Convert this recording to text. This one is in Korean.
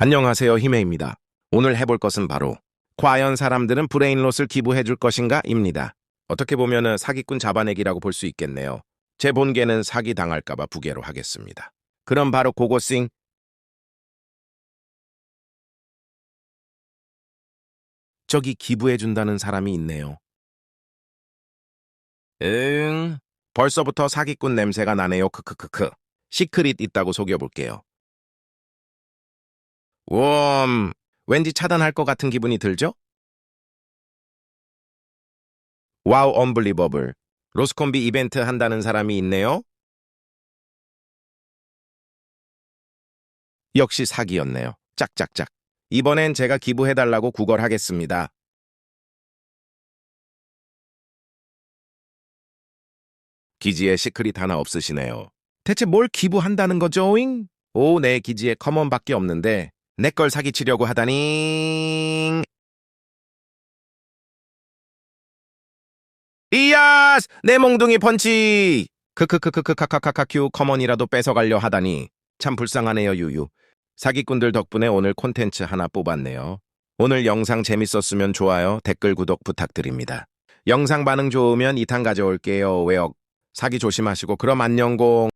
안녕하세요, 히메입니다. 오늘 해볼 것은 바로 과연 사람들은 브레인롯을 기부해 줄 것인가? 입니다. 어떻게 보면 은 사기꾼 잡아내기라고 볼 수 있겠네요. 제 본계는 사기 당할까봐 부계로 하겠습니다. 그럼 바로 고고싱 저기 기부해 준다는 사람이 있네요. 응, 벌써부터 사기꾼 냄새가 나네요. 크크크크. 시크릿 있다고 속여볼게요. 웜, 왠지 차단할 것 같은 기분이 들죠? 와우, 언블리버블. 로스콤비 이벤트 한다는 사람이 있네요. 역시 사기였네요. 짝짝짝. 이번엔 제가 기부해달라고 구걸하겠습니다. 기지에 시크릿 하나 없으시네요. 대체 뭘 기부한다는 거죠 잉? 오, 내 기지에 커먼밖에 없는데 내 걸 사기치려고 하다니. 이야스! 내 몽둥이 펀치! 크크크크크카카카큐 커먼이라도 뺏어가려 하다니. 참 불쌍하네요, 유유. 사기꾼들 덕분에 오늘 콘텐츠 하나 뽑았네요. 오늘 영상 재밌었으면 좋아요, 댓글 구독 부탁드립니다. 영상 반응 좋으면 2탄 가져올게요. 왜요? 사기 조심하시고 그럼 안녕 공.